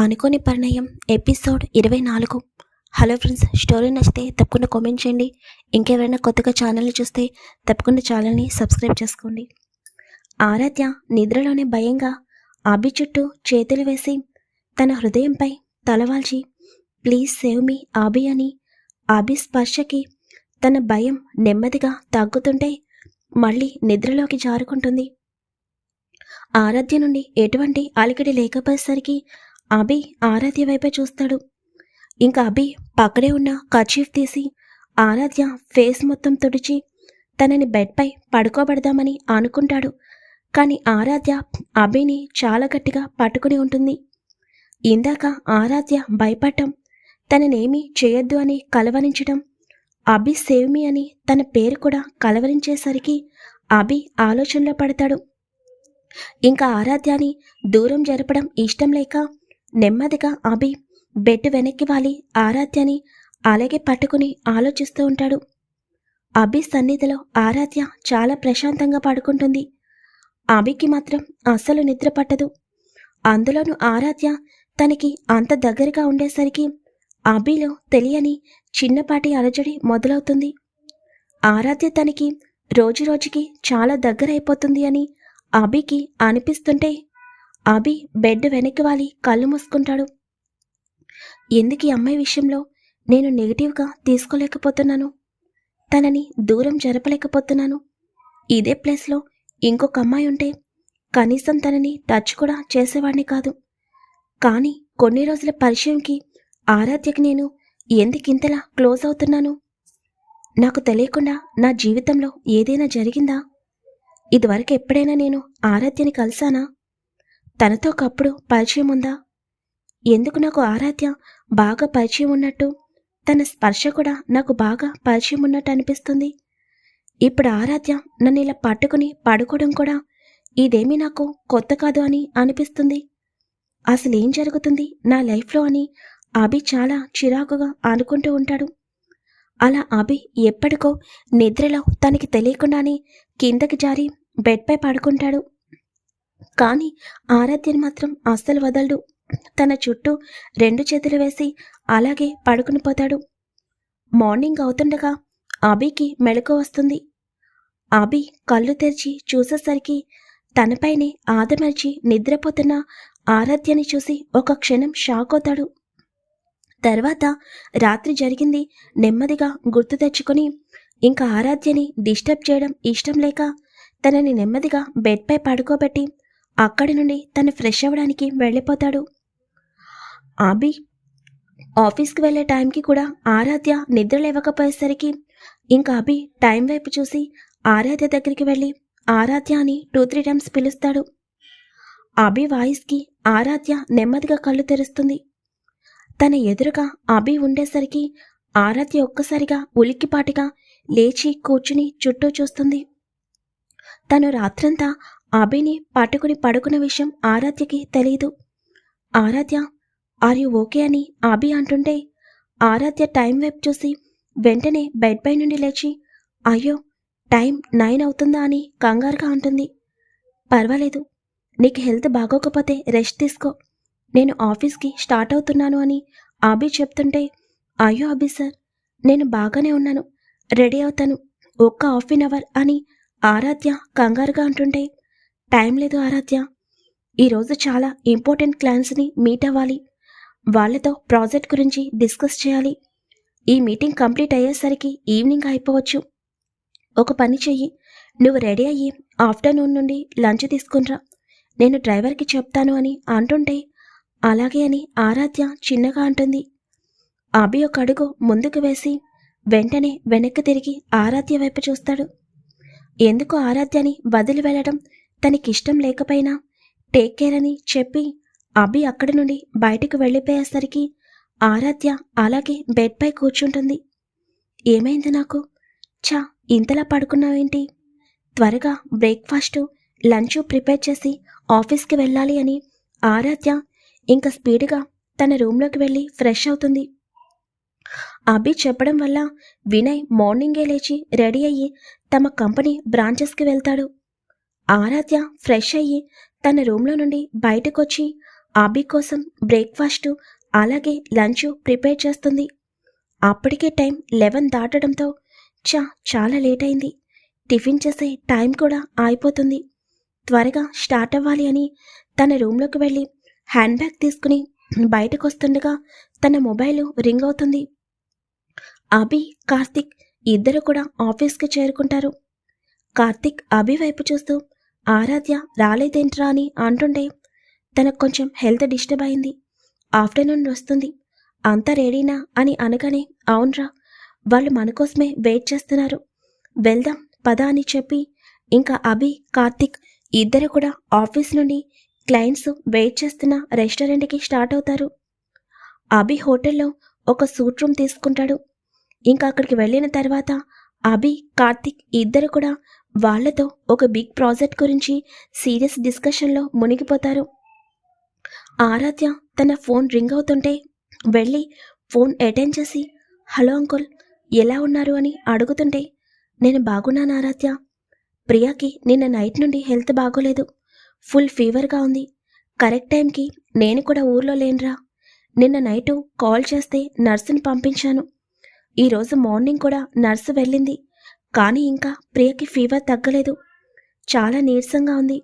అనుకోని పరిణయం ఎపిసోడ్ ఇరవై నాలుగు. హలో ఫ్రెండ్స్ స్టోరీ నచ్చితే తప్పకుండా కామెంట్ చేయండి. ఇంకెవరైనా కొత్తగా ఛానల్ని చూస్తే తప్పకుండా ఛానల్ని సబ్స్క్రైబ్ చేసుకోండి. ఆరాధ్య నిద్రలోనే భయంగా అభి చుట్టూ చేతులు వేసి తన హృదయంపై తలవాల్చి ప్లీజ్ సేవ్ మీ ఆబి అని ఆబి స్పర్శకి తన భయం నెమ్మదిగా తగ్గుతుంటే మళ్ళీ నిద్రలోకి జారుకుంటుంది. ఆరాధ్య నుండి ఎటువంటి అలికిడి లేకపోయేసరికి అభి ఆరాధ్య వైపే చూస్తాడు. ఇంకా అభి పక్కనే ఉన్న కర్చీఫ్ తీసి ఆరాధ్య ఫేస్ మొత్తం తుడిచి తనని బెడ్పై పడుకోబెడదామని అనుకుంటాడు. కానీ ఆరాధ్య అభిని చాలా గట్టిగా పట్టుకుని ఉంటుంది. ఇందాక ఆరాధ్య భయపడటం తననేమీ చేయొద్దు అని కలవరించడం అభి సేవ్మి అని తన పేరు కూడా కలవరించేసరికి అభి ఆలోచనలో పడతాడు. ఇంకా ఆరాధ్యాని దూరం జరపడం ఇష్టం లేక నెమ్మదిగా అభి బెడ్ వెనక్కి వాలి. ఆరాధ్యని అలాగే పట్టుకుని ఆలోచిస్తూ ఉంటాడు. అభి సన్నిధిలో ఆరాధ్య చాలా ప్రశాంతంగా పడుకుంటుంది. అభికి మాత్రం అస్సలు నిద్ర పట్టదు. అందులోనూ ఆరాధ్య తనకి అంత దగ్గరగా ఉండేసరికి అభిలో తెలియని చిన్నపాటి అలజడి మొదలవుతుంది. ఆరాధ్య తనకి రోజురోజుకి చాలా దగ్గరైపోతుంది అని అభికి అనిపిస్తుంటే అభి బెడ్ వెనక్కి వాలి కళ్ళు మూసుకుంటాడు. ఎందుకు ఈ అమ్మాయి విషయంలో నేను నెగిటివ్గా తీసుకోలేకపోతున్నాను? తనని దూరం జరపలేకపోతున్నాను. ఇదే ప్లేస్లో ఇంకొక అమ్మాయి ఉంటే కనీసం తనని టచ్ కూడా చేసేవాడిని కాదు. కానీ కొన్ని రోజుల పరిచయంకి ఆరాధ్యకి నేను ఎందుకింతలా క్లోజ్ అవుతున్నాను? నాకు తెలియకుండా నా జీవితంలో ఏదైనా జరిగిందా? ఇదివరకు ఎప్పుడైనా నేను ఆరాధ్యని కలిసానా తనతో ఒకప్పుడు పరిచయం ఉందా? ఎందుకు నాకు ఆరాధ్య బాగా పరిచయం ఉన్నట్టు? తన స్పర్శ కూడా నాకు బాగా పరిచయం ఉన్నట్టు అనిపిస్తుంది. ఇప్పుడు ఆరాధ్య నన్ను ఇలా పట్టుకుని పడుకోవడం కూడా ఇదేమీ నాకు కొత్త కాదు అని అనిపిస్తుంది. అసలు ఏం జరుగుతుంది? నా లైఫ్లో అని అభి చాలా చిరాకుగా అనుకుంటూ ఉంటాడు. అలా అభి ఎప్పటికో నిద్రలో తనకి తెలియకుండానే కిందకి జారి బెడ్పై పడుకుంటాడు. కానీ ఆరాధ్యని మాత్రం అస్సలు వదలడు. తన చుట్టూ రెండు చేతులు వేసి అలాగే పడుకుని పోతాడు. మార్నింగ్ అవుతుండగా అభికి మెలకు వస్తుంది. అభి కళ్ళు తెరిచి చూసేసరికి తనపైనే ఆదమర్చి నిద్రపోతున్న ఆరాధ్యని చూసి ఒక క్షణం షాక్ అవుతాడు. తర్వాత రాత్రి జరిగింది నెమ్మదిగా గుర్తు తెచ్చుకొని ఇంకా ఆరాధ్యని డిస్టర్బ్ చేయడం ఇష్టం లేక తనని నెమ్మదిగా బెడ్పై పడుకోబెట్టి అక్కడి నుండి తను ఫ్రెష్ అవ్వడానికి వెళ్ళిపోతాడు. ఆబి ఆఫీస్కి వెళ్ళే టైంకి కూడా ఆరాధ్య నిద్ర లేవకపోయేసరికి ఇంకా అభి టైం వైపు చూసి ఆరాధ్య దగ్గరికి వెళ్ళి ఆరాధ్య అని టూ త్రీ టైమ్స్ పిలుస్తాడు. అభి వాయిస్కి ఆరాధ్య నెమ్మదిగా కళ్ళు తెరుస్తుంది. తన ఎదురుగా అభి ఉండేసరికి ఆరాధ్య ఒక్కసారిగా ఉలిక్కిపాటిగా లేచి కూర్చుని చుట్టూ చూస్తుంది. తను రాత్రంతా అభిని పట్టుకుని పడుకున్న విషయం ఆరాధ్యకి తెలియదు ఆరాధ్య ఆర్ యు ఓకే? అని అభి అంటుంటే ఆరాధ్య టైం వైపు చూసి వెంటనే బెడ్ పై నుండి లేచి అయ్యో టైం నైన్ అవుతుందా? అని కంగారుగా అంటుంది. పర్వాలేదు నీకు హెల్త్ బాగోకపోతే రెస్ట్ తీసుకో. నేను ఆఫీస్కి స్టార్ట్ అవుతున్నాను అని అభి చెప్తుంటే అయ్యో అభి సార్ నేను బాగానే ఉన్నాను. రెడీ అవుతాను. ఒక్క హాఫ్ అన్ అవర్ అని ఆరాధ్య కంగారుగా అంటుంటే టైం లేదు ఆరాధ్య. ఈరోజు చాలా ఇంపార్టెంట్ క్లయింట్స్ని మీట్ అవ్వాలి. వాళ్ళతో ప్రాజెక్ట్ గురించి డిస్కస్ చేయాలి. ఈ మీటింగ్ కంప్లీట్ అయ్యేసరికి ఈవినింగ్ అయిపోవచ్చు. ఒక పని చెయ్యి. నువ్వు రెడీ అయ్యి ఆఫ్టర్నూన్ నుండి లంచ్ తీసుకునిరా. నేను డ్రైవర్కి చెప్తాను అని అంటుంటే అలాగే అని ఆరాధ్య చిన్నగా అంటుంది. అభి ఒక అడుగు ముందుకు వేసి వెంటనే వెనక్కి తిరిగి ఆరాధ్య వైపు చూస్తాడు. ఎందుకు ఆరాధ్యని వదిలి వెళ్ళడం? తనకిష్టం లేకపోయినా టేక్ కేర్ అని చెప్పి అభి అక్కడి నుండి బయటకు వెళ్ళిపోయేసరికి ఆరాధ్య అలాగే బెడ్పై కూర్చుంటుంది. ఏమైంది నాకు? చా ఇంతలా పడుకున్నావేంటి? త్వరగా బ్రేక్ఫాస్టు లంచ్ ప్రిపేర్ చేసి ఆఫీస్కి వెళ్ళాలి అని ఆరాధ్య ఇంకా స్పీడ్గా తన రూమ్లోకి వెళ్ళి ఫ్రెష్ అవుతుంది. అభి చెప్పడం వల్ల వినయ్ మార్నింగే లేచి రెడీ అయ్యి తమ కంపెనీ బ్రాంచెస్కి వెళ్తాడు. ఆరాధ్య ఫ్రెష్ అయ్యి తన రూమ్లో నుండి బయటకొచ్చి అభి కోసం బ్రేక్ఫాస్ట్ అలాగే లంచ్ ప్రిపేర్ చేస్తుంది. అప్పటికే టైం లెవెన్ దాటడంతో చా చాలా లేట్ అయింది. టిఫిన్ చేసే టైం కూడా అయిపోతుంది త్వరగా స్టార్ట్ అవ్వాలి అని తన రూమ్లోకి వెళ్ళి హ్యాండ్ బ్యాగ్ తీసుకుని బయటకు వస్తుండగా తన మొబైల్ రింగ్ అవుతుంది. అభి కార్తిక్ ఇద్దరు కూడా ఆఫీస్కి చేరుకుంటారు. కార్తిక్ అభి వైపు చూస్తూ ఆరాధ్య రాలేదేంట్రా అని అంటుంటే తనకు కొంచెం హెల్త్ డిస్టర్బ్ అయింది. ఆఫ్టర్నూన్ వస్తుంది. అంతా రెడీనా అని అనగానే అవునరా వాళ్ళు మన కోసమే వెయిట్ చేస్తున్నారు. వెళ్దాం పద అని చెప్పి ఇంకా అభి కార్తిక్ ఇద్దరు కూడా ఆఫీస్ నుండి క్లయింట్స్ వెయిట్ చేస్తున్న రెస్టారెంట్కి స్టార్ట్ అవుతారు. అభి హోటల్లో ఒక సూట్ రూమ్ తీసుకుంటాడు. ఇంకా అక్కడికి వెళ్ళిన తర్వాత అభి కార్తిక్ ఇద్దరు కూడా వాళ్ళతో ఒక బిగ్ ప్రాజెక్ట్ గురించి సీరియస్ డిస్కషన్లో మునిగిపోతారు. ఆరాధ్య తన ఫోన్ రింగ్ అవుతుంటే వెళ్ళి ఫోన్ అటెండ్ చేసి హలో అంకుల్ ఎలా ఉన్నారు? అని అడుగుతుంటే నేను బాగున్నాను ఆరాధ్య. ప్రియాకి నిన్న నైట్ నుండి హెల్త్ బాగోలేదు. ఫుల్ ఫీవర్గా ఉంది. కరెక్ట్ టైంకి నేను కూడా ఊర్లో లేనురా. నిన్న నైటు కాల్ చేస్తే నర్సును పంపించాను. ఈరోజు మార్నింగ్ కూడా నర్సు వెళ్ళింది. కానీ ఇంకా ప్రియకి ఫీవర్ తగ్గలేదు. చాలా నీరసంగా ఉంది.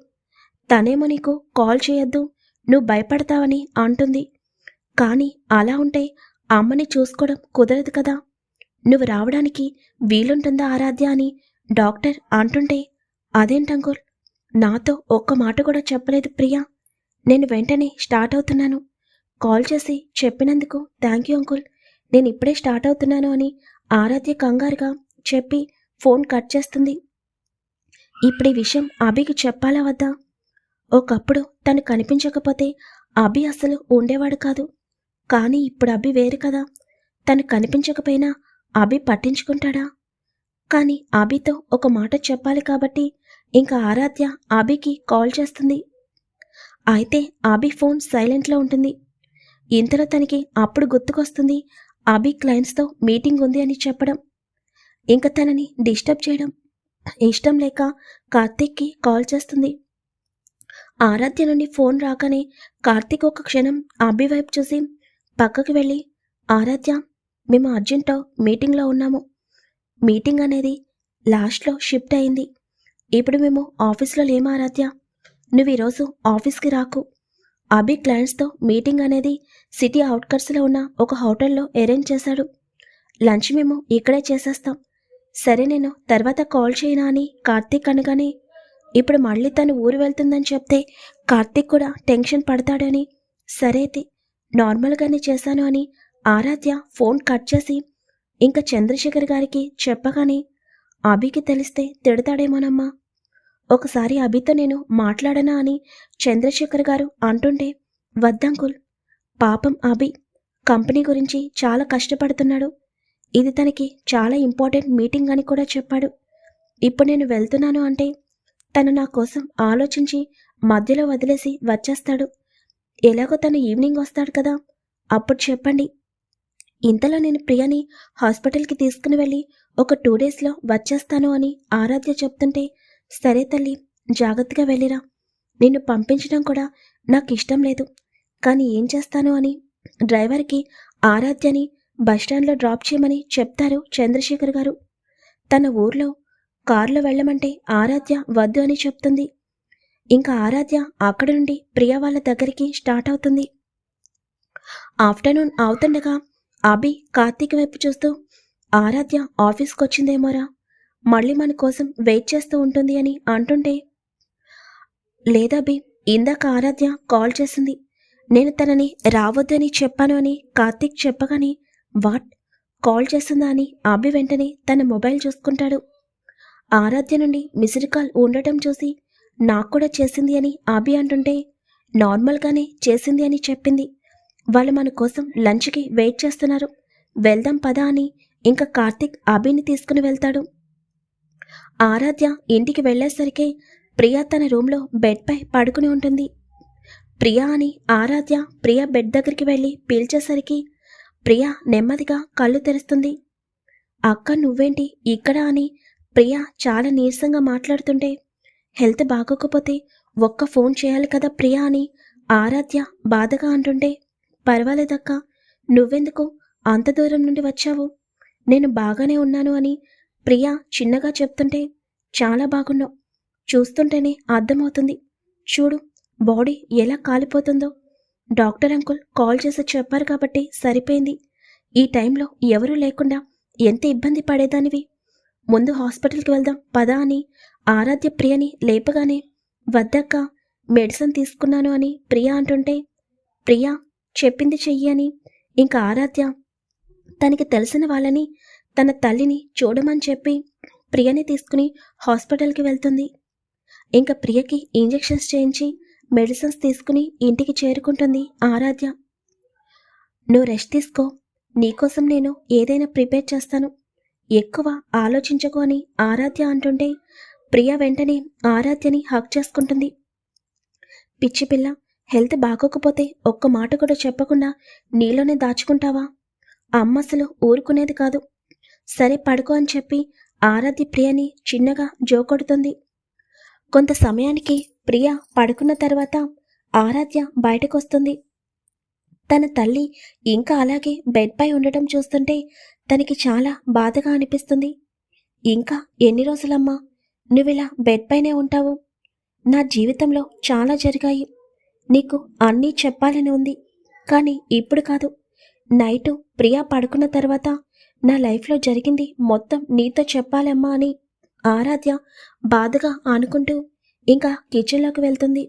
తనేమో నీకు కాల్ చేయొద్దు నువ్వు భయపడతావని అంటుంది. కానీ అలా ఉంటే అమ్మని చూసుకోవడం కుదరదు కదా. నువ్వు రావడానికి వీలుంటుందా ఆరాధ్య అని డాక్టర్ అంటుంటే అదేంటంకుల్ నాతో ఒక్క మాట కూడా చెప్పలేదు ప్రియా. నేను వెంటనే స్టార్ట్ అవుతున్నాను. కాల్ చేసి చెప్పినందుకు థ్యాంక్ యూ అంకుల్. నేను ఇప్పుడే స్టార్ట్ అవుతున్నాను అని ఆరాధ్య కంగారుగా చెప్పి ఫోన్ కట్ చేస్తుంది. ఇప్పుడు ఈ విషయం అభికి చెప్పాలా వద్దా? ఒకప్పుడు తను కనిపించకపోతే అభి అసలు ఉండేవాడు కాదు. కానీ ఇప్పుడు అభి వేరు కదా. తను కనిపించకపోయినా అభి పట్టించుకుంటాడా? కానీ అభితో ఒక మాట చెప్పాలి కాబట్టి ఇంకా ఆరాధ్య అభికి కాల్ చేస్తుంది. అయితే అభి ఫోన్ సైలెంట్లో ఉంటుంది. ఇంతలో తనకి అప్పుడు గుర్తుకొస్తుంది అభి క్లయింట్స్తో మీటింగ్ ఉంది అని చెప్పడం. ఇంకా తనని డిస్టర్బ్ చేయడం ఇష్టం లేక కార్తీక్కి కాల్ చేస్తుంది. ఆరాధ్య నుండి ఫోన్ రాగానే కార్తీక్ ఒక క్షణం అబ్బి వైపు చూసి పక్కకి వెళ్ళి ఆరాధ్య మేము అర్జెంటో మీటింగ్లో ఉన్నాము. మీటింగ్ అనేది లాస్ట్లో షిఫ్ట్ అయింది. ఇప్పుడు మేము ఆఫీస్లో లేము ఆరాధ్య. నువ్వు ఈరోజు ఆఫీస్కి రాకు. అభి క్లయింట్స్తో మీటింగ్ అనేది సిటీ అవుట్కట్స్లో ఉన్న ఒక హోటల్లో అరేంజ్ చేశాడు. లంచ్ మేము ఇక్కడే చేసేస్తాం. సరే నేను తర్వాత కాల్ చేయనా అని కార్తీక్ అనగానే ఇప్పుడు మళ్ళీ తను ఊరు వెళ్తుందని చెప్తే కార్తీక్ కూడా టెన్షన్ పడతాడని సరే అయితే నార్మల్గానే చేశాను అని ఆరాధ్య ఫోన్ కట్ చేసి ఇంకా చంద్రశేఖర్ గారికి చెప్పగానే అభికి తెలిస్తే తిడతాడేమోనమ్మా. ఒకసారి అభితో నేను మాట్లాడనా అని చంద్రశేఖర్ గారు అంటుంటే వద్దంకుల్ పాపం అభి కంపెనీ గురించి చాలా కష్టపడుతున్నాడు. ఇది తనకి చాలా ఇంపార్టెంట్ మీటింగ్ అని కూడా చెప్పాడు. ఇప్పుడు నేను వెళ్తున్నాను అంటే తను నా కోసం ఆలోచించి మధ్యలో వదిలేసి వచ్చేస్తాడు. ఎలాగో తను ఈవినింగ్ వస్తాడు కదా అప్పుడు చెప్పండి. ఇంతలో నేను ప్రియని హాస్పిటల్కి తీసుకుని వెళ్ళి ఒక టూ డేస్లో వచ్చేస్తాను అని ఆరాధ్య చెప్తుంటే సరే తల్లి జాగ్రత్తగా వెళ్ళిరా. నిన్ను పంపించడం కూడా నాకు ఇష్టం లేదు. కానీ ఏం చేస్తాను అని డ్రైవర్కి ఆరాధ్యని బస్టాండ్లో డ్రాప్ చేయమని చెప్తారు చంద్రశేఖర్ గారు. తన ఊర్లో కారులో వెళ్ళమంటే ఆరాధ్య వద్దు అని చెప్తుంది. ఇంకా ఆరాధ్య అక్కడి నుండి ప్రియ వాళ్ళ దగ్గరికి స్టార్ట్ అవుతుంది. ఆఫ్టర్నూన్ అవుతుండగా అభి కార్తీక్ వైపు చూస్తూ ఆరాధ్య ఆఫీస్కి వచ్చిందేమోరా? మళ్ళీ మన కోసం వెయిట్ చేస్తూ ఉంటుంది అని అంటుంటే లేదభి ఇందాక ఆరాధ్య కాల్ చేసింది. నేను తనని రావద్దని చెప్పాను అని కార్తీక్ చెప్పగానే వాట్? కాల్ చేస్తుందా అని ఆబి వెంటనే తన మొబైల్ చూసుకుంటాడు. ఆరాధ్య నుండి మిస్డ్ కాల్ ఉండటం చూసి నాకు కూడా చేసింది అని ఆబి అంటుంటే నార్మల్గానే చేసింది అని చెప్పింది. వాళ్ళు మన కోసం లంచ్కి వెయిట్ చేస్తున్నారు. వెళ్దాం పదా అని ఇంకా కార్తిక్ అభిని తీసుకుని వెళ్తాడు. ఆరాధ్య ఇంటికి వెళ్ళేసరికి ప్రియా తన రూమ్లో బెడ్పై పడుకుని ఉంటుంది. ప్రియా అని ఆరాధ్య ప్రియా బెడ్ దగ్గరికి వెళ్ళి పీల్చేసరికి ప్రియా నెమ్మదిగా కళ్ళు తెరుస్తుంది. అక్క నువ్వేంటి ఇక్కడ అని ప్రియా చాలా నీరసంగా మాట్లాడుతుంటే హెల్త్ బాగోకపోతే ఒక్క ఫోన్ చేయాలి కదా ప్రియా అని ఆరాధ్య బాధగా అంటుంటే పర్వాలేదక్క నువ్వెందుకు అంత దూరం నుండి వచ్చావు? నేను బాగానే ఉన్నాను అని ప్రియా చిన్నగా చెప్తుంటే చాలా బాగున్నావు. చూస్తుంటేనే అర్థమవుతుంది. చూడు బాడీ ఎలా కాలిపోతుందో. డాక్టర్ అంకుల్ కాల్ చేసి చెప్పారు కాబట్టి సరిపోయింది. ఈ టైంలో ఎవరూ లేకుండా ఎంత ఇబ్బంది పడేదానివి? ముందు హాస్పిటల్కి వెళ్దాం పదా అని. ఆరాధ్య ప్రియని లేపగానే వద్దక్క మెడిసిన్ తీసుకున్నాను అని ప్రియా అంటుంటే ప్రియా చెప్పింది చెయ్యి అని. ఇంకా ఆరాధ్య తనకి తెలిసిన వాళ్ళని తన తల్లిని చూడమని చెప్పి ప్రియని తీసుకుని హాస్పిటల్కి వెళ్తుంది. ఇంకా ప్రియకి ఇంజెక్షన్స్ చేయించి మెడిసిన్స్ తీసుకుని ఇంటికి చేరుకుంటుంది ఆరాధ్య. నువ్వు రెస్ట్ తీసుకో. నీకోసం నేను ఏదైనా ప్రిపేర్ చేస్తాను. ఎక్కువ ఆలోచించకు అని ఆరాధ్య అంటుంటే ప్రియ వెంటనే ఆరాధ్యని హక్ చేసుకుంటుంది. పిచ్చి పిల్ల హెల్త్ బాగోకపోతే ఒక్క మాట కూడా చెప్పకుండా నీలోనే దాచుకుంటావా? అమ్మ అసలు ఊరుకునేది కాదు. సరే పడుకో అని చెప్పి ఆరాధ్య ప్రియని చిన్నగా జోకొడుతుంది. కొంత సమయానికి ప్రియ పడుకున్న తర్వాత ఆరాధ్య బయటకొస్తుంది. తన తల్లి ఇంకా అలాగే బెడ్పై ఉండటం చూస్తుంటే తనకి చాలా బాధగా అనిపిస్తుంది. ఇంకా ఎన్ని రోజులమ్మా? నువ్విలా బెడ్పైనే ఉంటావు? నా జీవితంలో చాలా జరిగాయి. నీకు అన్నీ చెప్పాలని ఉంది. కానీ ఇప్పుడు కాదు. నైటు ప్రియా పడుకున్న తర్వాత నా లైఫ్లో జరిగింది మొత్తం నీతో చెప్పాలమ్మా అని ఆరాధ్య బాధగా ఆనుకుంటూ ఇంకా కిచెన్లోకి వెళ్తుంది.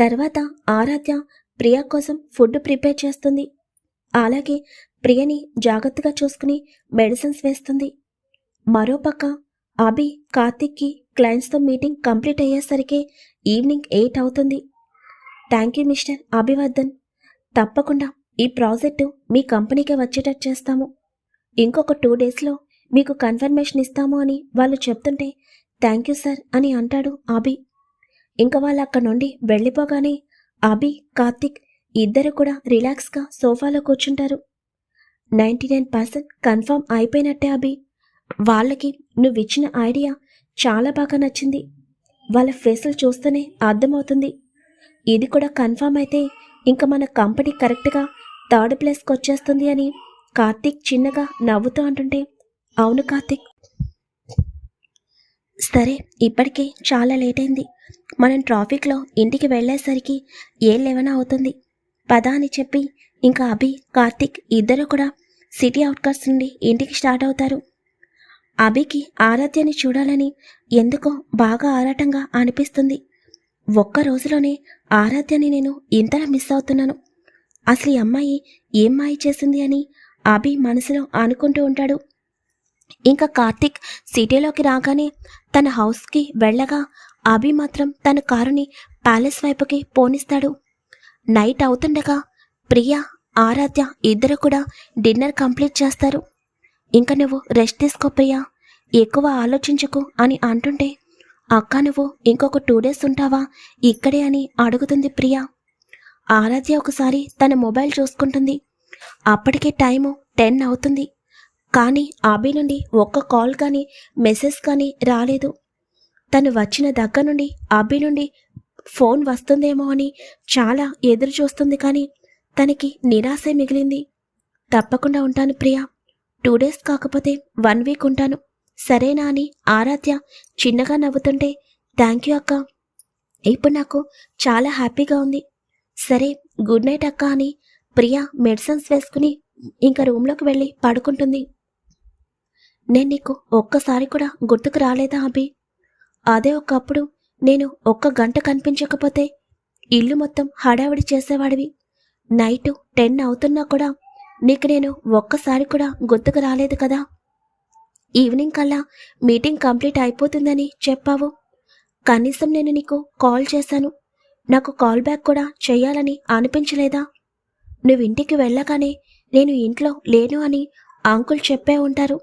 తర్వాత ఆరాధ్య ప్రియా కోసం ఫుడ్ ప్రిపేర్ చేస్తుంది. అలాగే ప్రియని జాగ్రత్తగా చూసుకుని మెడిసిన్స్ వేస్తుంది. మరోపక్క అభి కార్తిక్కి క్లయింట్స్తో మీటింగ్ కంప్లీట్ అయ్యేసరికి ఈవినింగ్ ఎయిట్ అవుతుంది. Thank you mister Abhivardhan. తప్పకుండా ఈ ప్రాజెక్టు మీ కంపెనీకే వచ్చేటట్టు చేస్తాము. ఇంకొక టూ డేస్లో మీకు కన్ఫర్మేషన్ ఇస్తాము అని వాళ్ళు చెప్తుంటే థ్యాంక్ యూ సార్ అని అంటాడు అభి ఇంకా వాళ్ళు అక్కడ నుండి వెళ్ళిపోగానే అభి కార్తిక్ ఇద్దరు కూడా రిలాక్స్గా సోఫాలో కూర్చుంటారు. నైంటీ నైన్ పర్సెంట్ కన్ఫర్మ్ అయిపోయినట్టే అభి వాళ్ళకి నువ్వు ఇచ్చిన ఐడియా చాలా బాగా నచ్చింది. వాళ్ళ ఫేసులు చూస్తేనే అర్థమవుతుంది. ఇది కూడా కన్ఫర్మ్ అయితే ఇంకా మన కంపెనీ కరెక్ట్గా థర్డ్ ప్లేస్కి వచ్చేస్తుంది అని కార్తీక్ చిన్నగా నవ్వుతూ అంటుంటే అవును కార్తిక్. సరే ఇప్పటికే చాలా లేట్ అయింది. మనం ట్రాఫిక్లో ఇంటికి వెళ్ళేసరికి ఏ లెవెన్ అవుతుంది. పద అని చెప్పి ఇంకా అభి కార్తిక్ ఇద్దరు కూడా సిటీ అవుట్కట్స్ నుండి ఇంటికి స్టార్ట్ అవుతారు. అభికి ఆరాధ్యని చూడాలని ఎందుకో బాగా ఆరాటంగా అనిపిస్తుంది. ఒక్క రోజులోనే ఆరాధ్యని నేను ఇంతలా మిస్ అవుతున్నాను. అసలు ఈ అమ్మాయి ఏం మాయ చేసింది అని అభి మనసులో అనుకుంటూ ఉంటాడు. ఇంకా కార్తిక్ సిటీలోకి రాగానే తన హౌస్కి వెళ్ళగా అభి మాత్రం తన కారుని ప్యాలెస్ వైపుకి పోనిస్తాడు. నైట్ అవుతుండగా ప్రియా ఆరాధ్య ఇద్దరు కూడా డిన్నర్ కంప్లీట్ చేస్తారు. ఇంకా నువ్వు రెస్ట్ తీసుకో ప్రియా ఎక్కువ ఆలోచించకు అని అంటుంటే అక్క నువ్వు ఇంకొక టూ డేస్ ఉంటావా ఇక్కడే అని అడుగుతుంది ప్రియా. ఆరాధ్య ఒకసారి తన మొబైల్ చూసుకుంటుంది. అప్పటికే టైము టెన్ అవుతుంది. కానీ అభి నుండి ఒక్క కాల్ కానీ మెసేజ్ కానీ రాలేదు. తను వచ్చిన దగ్గర నుండి అభి నుండి ఫోన్ వస్తుందేమో అని చాలా ఎదురు చూస్తుంది కానీ తనకి నిరాశే మిగిలింది. తప్పకుండా ఉంటాను ప్రియా. టూ డేస్ కాకపోతే వన్ వీక్ ఉంటాను. సరేనా అని ఆరాధ్య చిన్నగా నవ్వుతుంటే థ్యాంక్ యూ అక్క. ఇప్పుడు నాకు చాలా హ్యాపీగా ఉంది. సరే గుడ్ నైట్ అక్క అని ప్రియా మెడిసిన్స్ వేసుకుని ఇంకా రూమ్లోకి వెళ్ళి పడుకుంటుంది. నేను నీకు ఒక్కసారి కూడా గుర్తుకు రాలేదా అభి? అదే ఒకప్పుడు నేను ఒక్క గంట కనిపించకపోతే ఇల్లు మొత్తం హడావిడి చేసేవాడివి. నైటు టెన్ అవుతున్నా కూడా నీకు నేను ఒక్కసారి కూడా గుర్తుకు రాలేదు కదా? ఈవినింగ్ కల్లా మీటింగ్ కంప్లీట్ అయిపోతుందని చెప్పావు. కనీసం నేను నీకు కాల్ చేశాను. నాకు కాల్ బ్యాక్ కూడా చేయాలని అనిపించలేదా? నువ్వు ఇంటికి వెళ్ళగానే నేను ఇంట్లో లేను అని అంకుల్ చెప్పే ఉంటారు.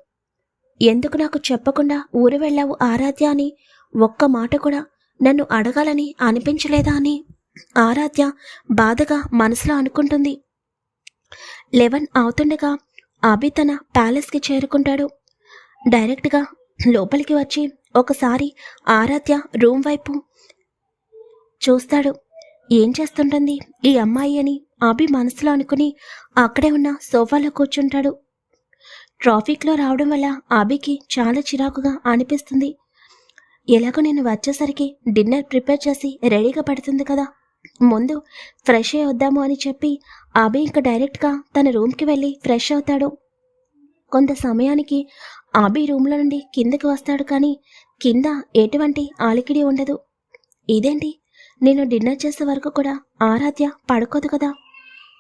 ఎందుకు నాకు చెప్పకుండా ఊరు వెళ్ళావు ఆరాధ్య అని? ఒక్క మాట కూడా నన్ను అడగాలని అనిపించలేదా అని? ఆరాధ్య బాధగా మనసులో అనుకుంటుంది. లెవెన్ అవుతుండగా అభి తన ప్యాలెస్కి చేరుకుంటాడు. డైరెక్ట్గా లోపలికి వచ్చి ఒకసారి ఆరాధ్య రూమ్ వైపు చూస్తాడు. ఏం చేస్తుంటుంది ఈ అమ్మాయి అని అభి మనసులో అనుకుని అక్కడే ఉన్న సోఫాలో కూర్చుంటాడు. ట్రాఫిక్లో రావడం వల్ల ఆబికి చాలా చిరాకుగా అనిపిస్తుంది. ఎలాగో నేను వచ్చేసరికి డిన్నర్ ప్రిపేర్ చేసి రెడీగా పడుతుంది కదా. ముందు ఫ్రెష్ అయ్యి వద్దాము అని చెప్పి ఆబి ఇంకా డైరెక్ట్గా తన రూమ్కి వెళ్ళి ఫ్రెష్ అవుతాడు. కొంత సమయానికి ఆబీ రూమ్లో నుండి కిందకి వస్తాడు కానీ కింద ఎటువంటి ఆలికిడి ఉండదు. ఇదేంటి? నేను డిన్నర్ చేసే వరకు కూడా ఆరాధ్య పడుకోదు కదా.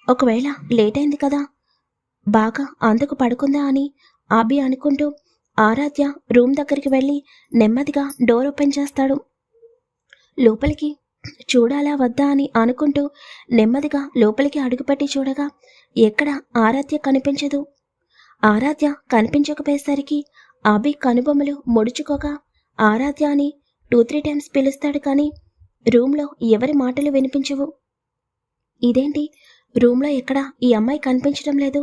ఒకవేళ లేట్ అయింది కదా. బాగా అందుకు పడుకుందా అని ఆబి అనుకుంటూ ఆరాధ్య రూమ్ దగ్గరికి వెళ్ళి నెమ్మదిగా డోర్ ఓపెన్ చేస్తాడు. లోపలికి చూడాలా వద్దా అని అనుకుంటూ నెమ్మదిగా లోపలికి అడుగుపెట్టి చూడగా ఎక్కడ ఆరాధ్య కనిపించదు. ఆరాధ్య కనిపించకపోయేసరికి అభి కనుబొమ్మలు ముడుచుకోగా ఆరాధ్య అని టూ త్రీ టైమ్స్ పిలుస్తాడు కానీ రూమ్లో ఎవరి మాటలు వినిపించవు. ఇదేంటి? రూమ్లో ఎక్కడ ఈ అమ్మాయి కనిపించడం లేదు.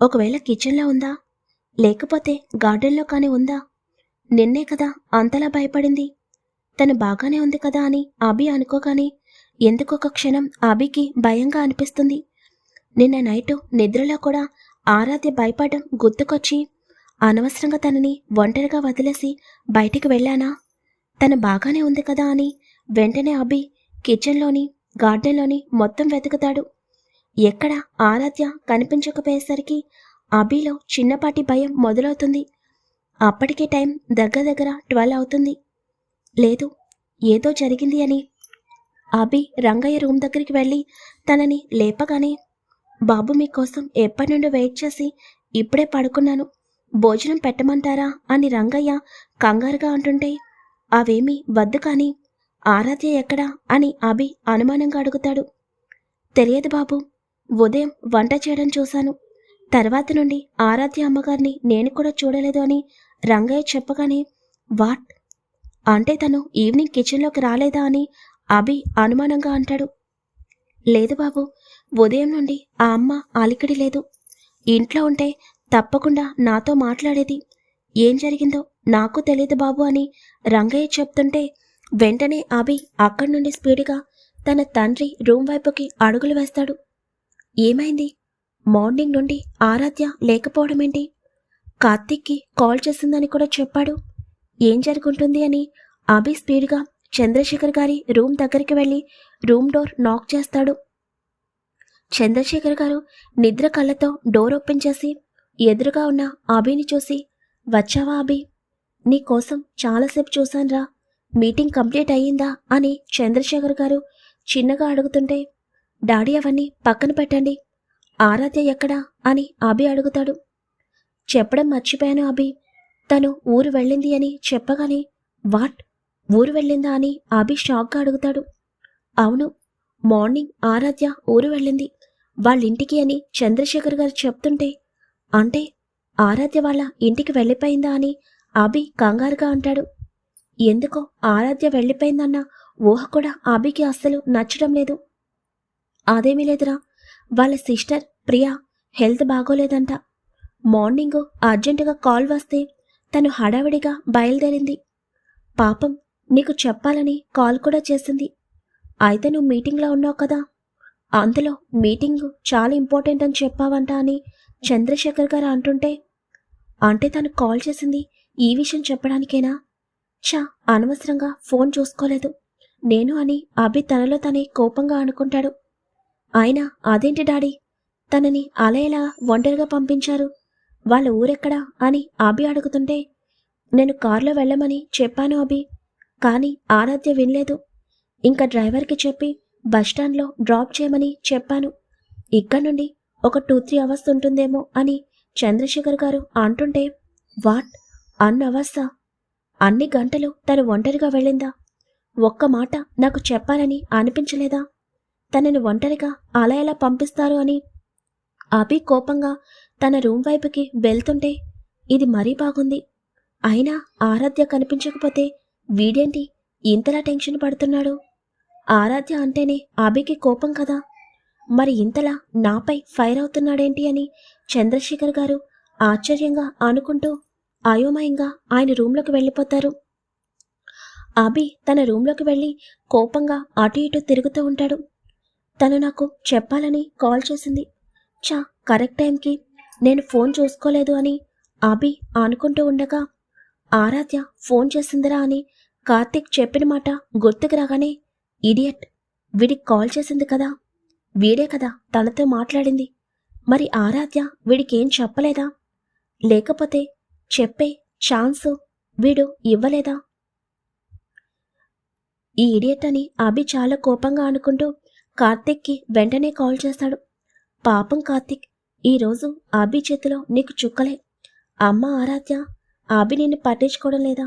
ఒకవేళ కిచెన్లో ఉందా? లేకపోతే గార్డెన్లో కానీ ఉందా? నిన్నే కదా అంతలా భయపడింది. తను బాగానే ఉంది కదా అని అభి అనుకోగానే ఎందుకొక క్షణం అభికి భయంగా అనిపిస్తుంది. నిన్న నైటు నిద్రలో కూడా ఆరాధ్య భయపడడం గుర్తుకొచ్చి అనవసరంగా తనని ఒంటరిగా వదిలేసి బయటికి వెళ్ళానా? తను బాగానే ఉంది కదా అని వెంటనే అభి కిచెన్లోని గార్డెన్లోని మొత్తం వెతుకుతాడు. ఎక్కడ ఆరాధ్య కనిపించకపోయేసరికి అభిలో చిన్నపాటి భయం మొదలవుతుంది. అప్పటికే టైం దగ్గర దగ్గర ట్వెల్వ్ అవుతుంది. లేదు ఏదో జరిగింది అని. అభి రంగయ్య రూమ్ దగ్గరికి వెళ్ళి తనని లేపగానే బాబు మీకోసం ఎప్పటి నుండి వెయిట్ చేసి ఇప్పుడే పడుకున్నాను. భోజనం పెట్టమంటారా? అని రంగయ్య కంగారుగా అంటుంటే అవేమీ వద్దు కానీ ఆరాధ్య ఎక్కడా? అని అభి అనుమానంగా అడుగుతాడు. తెలియదు బాబు ఉదయం వంట చేయడం చూశాను. తర్వాత నుండి ఆరాధ్య అమ్మగారిని నేను కూడా చూడలేదు అని రంగయ్య చెప్పగానే వాట్? అంటే తను ఈవినింగ్ కిచెన్లోకి రాలేదా? అని అభి అనుమానంగా అంటాడు. లేదు బాబు ఉదయం నుండి ఆ అమ్మ అలికిడి లేదు. ఇంట్లో ఉంటే తప్పకుండా నాతో మాట్లాడేది. ఏం జరిగిందో నాకు తెలియదు బాబు అని రంగయ్య చెప్తుంటే వెంటనే అభి అక్కడి నుండి స్పీడ్గా తన తండ్రి రూమ్ వైపుకి అడుగులు వేస్తాడు. ఏమైంది? మార్నింగ్ నుండి ఆరాధ్య లేకపోవడం ఏంటి కార్తిక్కి కాల్ చేసిందని కూడా చెప్పాడు. ఏం జరుగుంటుంది అని అభి స్పీడ్గా చంద్రశేఖర్ గారి రూమ్ దగ్గరికి వెళ్ళి రూమ్ డోర్ నాక్ చేస్తాడు. చంద్రశేఖర్ గారు నిద్ర కళ్ళతో డోర్ ఓపెన్ చేసి ఎదురుగా ఉన్న అభిని చూసి వచ్చావా అభి? నీ కోసం చాలాసేపు చూశాన్రా. మీటింగ్ కంప్లీట్ అయ్యిందా? అని చంద్రశేఖర్ గారు చిన్నగా అడుగుతుంటే డాడీ అవన్నీ పక్కన పెట్టండి. ఆరాధ్య ఎక్కడా? అని అభి అడుగుతాడు. చెప్పడం మర్చిపోయాను అభి. తను ఊరు వెళ్ళింది అని చెప్పగానే వాట్? ఊరు వెళ్ళిందా అని అభి షాక్గా అడుగుతాడు. అవును మార్నింగ్ ఆరాధ్య ఊరు వెళ్ళింది. వాళ్ళింటికి అని చంద్రశేఖర్ గారు చెప్తుంటే అంటే ఆరాధ్య వాళ్ళ ఇంటికి వెళ్ళిపోయిందా అని అభి కంగారుగా అంటాడు. ఎందుకో ఆరాధ్య వెళ్ళిపోయిందన్న ఊహ కూడా అభికి అస్సలు నచ్చడం లేదు. అదేమీ లేదురా. వాళ్ళ సిస్టర్ ప్రియా హెల్త్ బాగోలేదంట. మార్నింగ్ అర్జెంటుగా కాల్ వస్తే తను హడావిడిగా బయలుదేరింది. పాపం నీకు చెప్పాలని కాల్ కూడా చేసింది. అయితే నువ్వు మీటింగ్లో ఉన్నావు కదా. అందులో మీటింగ్ చాలా ఇంపార్టెంట్ అని చెప్పావంట అని చంద్రశేఖర్ గారు అంటుంటే అంటే తను కాల్ చేసింది ఈ విషయం చెప్పడానికేనా? చా అనవసరంగా ఫోన్ చూసుకోలేదు. నేను అని అభి తనలో తనే కోపంగా అనుకుంటాడు. అయినా అదేంటి డాడీ? తనని అలా ఎలా ఒంటరిగా పంపించారు? వాళ్ళ ఊరెక్కడా అని అభి అడుగుతుంటే నేను కారులో వెళ్ళమని చెప్పాను అభి కానీ ఆరాధ్య వినలేదు. ఇంకా డ్రైవర్కి చెప్పి బస్టాండ్లో డ్రాప్ చేయమని చెప్పాను. ఇక్కడ నుండి ఒక టూ త్రీ అవర్స్ ఉంటుందేమో అని చంద్రశేఖర్ గారు అంటుంటే వాట్? అన్ అవస్థ అన్ని గంటలు తను ఒంటరిగా వెళ్ళిందా? ఒక్క మాట నాకు చెప్పాలని అనిపించలేదా? తనని ఒంటరిగా అలా ఎలా పంపిస్తారు అని? అభి కోపంగా తన రూమ్ వైపుకి వెళ్తుంటే ఇది మరీ బాగుంది. అయినా ఆరాధ్య కనిపించకపోతే వీడేంటి ఇంతలా టెన్షన్ పడుతున్నాడు? ఆరాధ్య అంటేనే అభికి కోపం కదా. మరి ఇంతలా నాపై ఫైర్ అవుతున్నాడేంటి అని చంద్రశేఖర్ గారు ఆశ్చర్యంగా అనుకుంటూ అయోమయంగా ఆయన రూమ్లోకి వెళ్ళిపోతారు. అభి తన రూమ్లోకి వెళ్ళి కోపంగా అటు ఇటు తిరుగుతూ ఉంటాడు. తను నాకు చెప్పాలని కాల్ చేసింది. చా కరెక్ట్ టైంకి నేను ఫోన్ చూసుకోలేదు అని అభి అనుకుంటూ ఉండగా ఆరాధ్య ఫోన్ చేసిందిరా అని కార్తీక్ చెప్పిన మాట గుర్తుకు రాగానే ఇడియట్ వీడికి కాల్ చేసింది కదా వీడే కదా తనతో మాట్లాడింది. మరి ఆరాధ్య వీడికేం చెప్పలేదా? లేకపోతే చెప్పే ఛాన్స్ వీడు ఇవ్వలేదా? ఈ ఇడియట్ అని అభి చాలా కోపంగా అనుకుంటూ కార్తిక్కి వెంటనే కాల్ చేస్తాడు. పాపం కార్తిక్ ఈరోజు అభి చేతిలో నీకు చుక్కలే. అమ్మ ఆరాధ్య అభి నిన్ను పట్టించుకోవడం లేదా?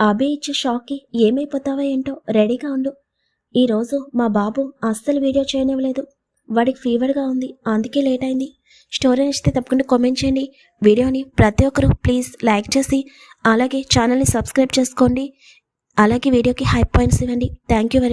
అభి ఇచ్చే షాక్కి ఏమైపోతావో ఏంటో రెడీగా ఉండు. ఈరోజు మా బాబు అస్సలు వీడియో చేయనివ్వలేదు. వాడికి ఫీవర్గా ఉంది అందుకే లేట్ అయింది. స్టోరీ నచ్చితే తప్పకుండా కామెంట్ చేయండి. వీడియోని ప్రతి ఒక్కరూ ప్లీజ్ లైక్ చేసి అలాగే ఛానల్ని సబ్స్క్రైబ్ చేసుకోండి. అలాగే వీడియోకి హై పాయింట్స్ ఇవ్వండి. Thank you very